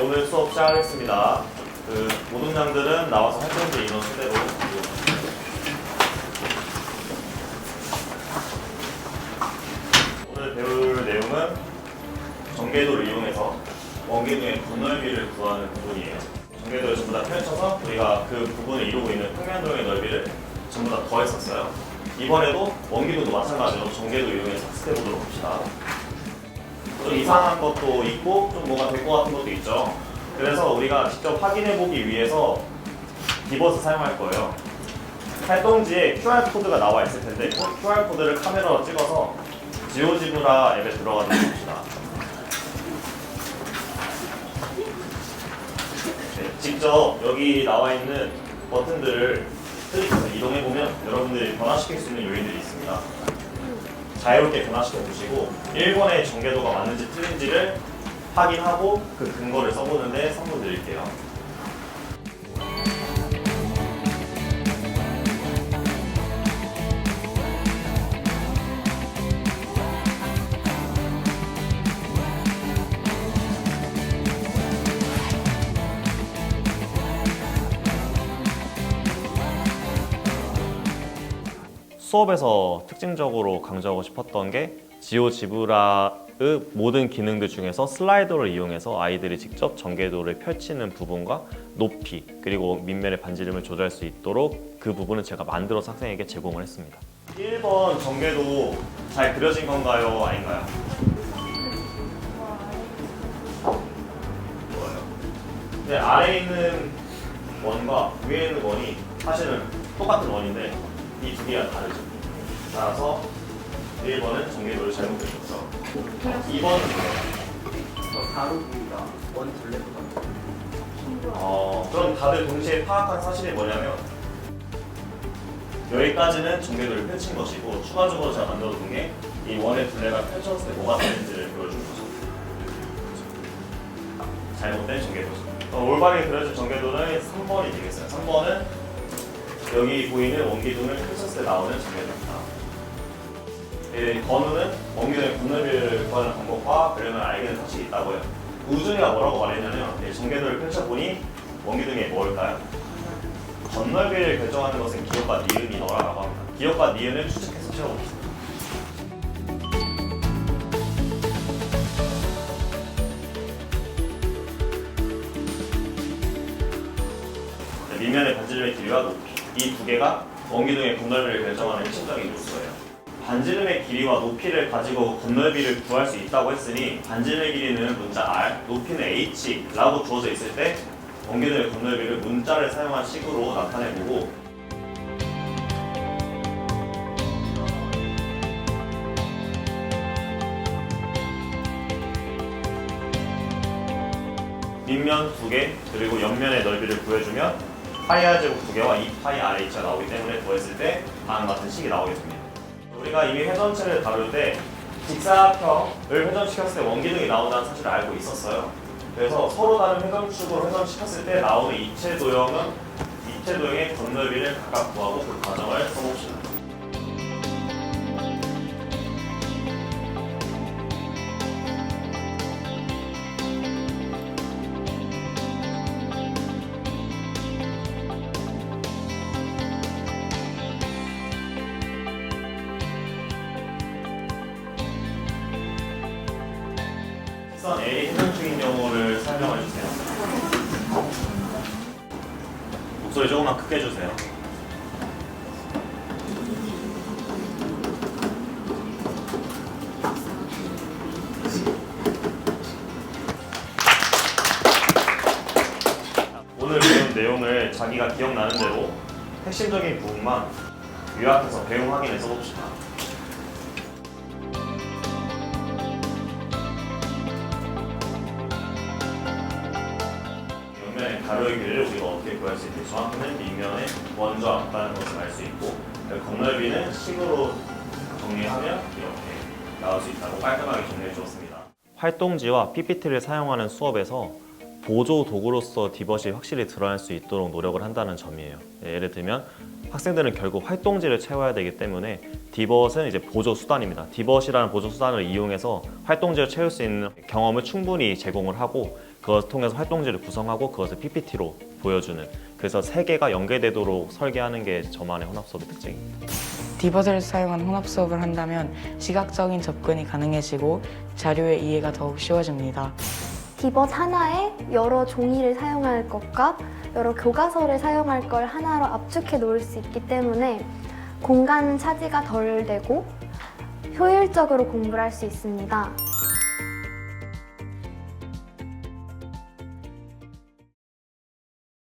시작하겠습니다. 그 모든 양들은 나와서 활동지 인원 수대로 오늘 배울 내용은 전개도를 이용해서 원기둥의 분넓이를 구하는 부분이에요. 전개도를 전부 다 펼쳐서 우리가 그 부분을 이루고 있는 평면도의 넓이를 전부 다 더했었어요. 이번에도 원기둥도 마찬가지로 전개도 이용해서 학습해 보도록 합시다. 좀 이상한 것도 있고 좀 뭔가 될 것 같은 것도 있죠. 그래서 우리가 직접 확인해 보기 위해서 디버스 사용할 거예요. 활동지에 QR코드가 나와 있을 텐데 그 QR코드를 카메라로 찍어서 지오지브라 앱에 들어가서 봅시다. 네, 직접 여기 나와 있는 버튼들을 클릭해서 이동해 보면 여러분들이 변화시킬 수 있는 요인들이 있습니다. 자유롭게 변화시켜 보시고 1번의 전개도가 맞는지 틀린지를 확인하고 그 근거를 써보는데 선물 드릴게요. 수업에서 특징적으로 강조하고 싶었던 게 지오 지브라의 모든 기능들 중에서 슬라이더를 이용해서 아이들이 직접 전개도를 펼치는 부분과 높이 그리고 밑면의 반지름을 조절할 수 있도록 그 부분은 제가 만들어서 학생에게 제공을 했습니다. 1번 전개도 잘 그려진 건가요? 아닌가요? 네, 아래에 있는 원과 위에 있는 원이 사실은 똑같은 원인데 이 두 개가 다르죠. 따라서 1번은 전개도를 잘못 그렸죠. 2번은 저 가로구가 원 둘레보다 어, 그럼 다들 동시에 파악한 사실이 뭐냐면 여기까지는 전개도를 펼친 것이고 추가적으로 제가 만들어둔 게 이 원의 둘레가 펼쳤을 때 뭐가 되는지를 보여준 거죠. 잘못된 전개도죠. 어, 올바르게 그려진 전개도는 3번이 되겠어요. 3번은 여기 보이는 원기둥을 펼쳤을 때 나오는 전개도입니다. 예, 건우는 원기둥의 분넓이를 구하는 방법과 그림을 알게 된 사실이 있다고요. 우준이가 뭐라고 말했냐면 예, 전개도를 펼쳐보니 원기둥이 뭘까요? 건널비를 결정하는 것은 기억과 니은이 너라라고 합니다. 기억과 니은을 추측해서 채워봅시다. 네, 밑면의 반지름의 길이와 높이 이 두 개가 원기둥의 건널비를 결정하는 핵심적인 요소예요. 반지름의 길이와 높이를 가지고 건널비를 구할 수 있다고 했으니 반지름의 길이는 문자 R, 높이는 H라고 주어져 있을 때 원기둥의 건널비를 문자를 사용한 식으로 나타내보고 밑면 두개 그리고 옆면의 넓이를 구해주면 파이 r 제곱 두 개와 2파이 RH가 나오기 때문에 구했을 때 다음과 같은 식이 나오게 됩니다. 우리가 이미 회전체를 다룰 때 직사각형을 회전시켰을 때 원기둥이 나온다는 사실을 알고 있었어요. 그래서 서로 다른 회전축으로 회전시켰을 때 나오는 이체 도형은 이체 도형의 건널비를 각각 구하고 그 과정을 써봅시다. 선 A 회전축인 경우를 설명해 주세요. 목소리 조금만 크게 해주세요. 오늘 배운 내용을 자기가 기억나는 대로 핵심적인 부분만 요약해서 배움 확인해 써봅시다. 가로의 길이를 우리가 어떻게 구할 수 있는지 정확히는 밑면의 먼저 앞다는 것을 알 수 있고 그 건널비는 식으로 정리하면 이렇게 나올 수 있다고 깔끔하게 정리해 주었습니다. 활동지와 PPT를 사용하는 수업에서 보조 도구로서 디벗이 확실히 드러날 수 있도록 노력을 한다는 점이에요. 예, 예를 들면 학생들은 결국 활동지를 채워야 되기 때문에 디벗은 이제 보조 수단입니다. 디벗이라는 보조 수단을 이용해서 활동지를 채울 수 있는 경험을 충분히 제공을 하고 그것 통해서 활동지를 구성하고 그것을 PPT로 보여주는 그래서 세 개가 연계되도록 설계하는 게 저만의 혼합 수업의 특징입니다. 디버트를 사용한 혼합 수업을 한다면 시각적인 접근이 가능해지고 자료의 이해가 더욱 쉬워집니다. 디벗 하나에 여러 종이를 사용할 것과 여러 교과서를 사용할 걸 하나로 압축해 놓을 수 있기 때문에 공간 차지가 덜 되고 효율적으로 공부를 할 수 있습니다.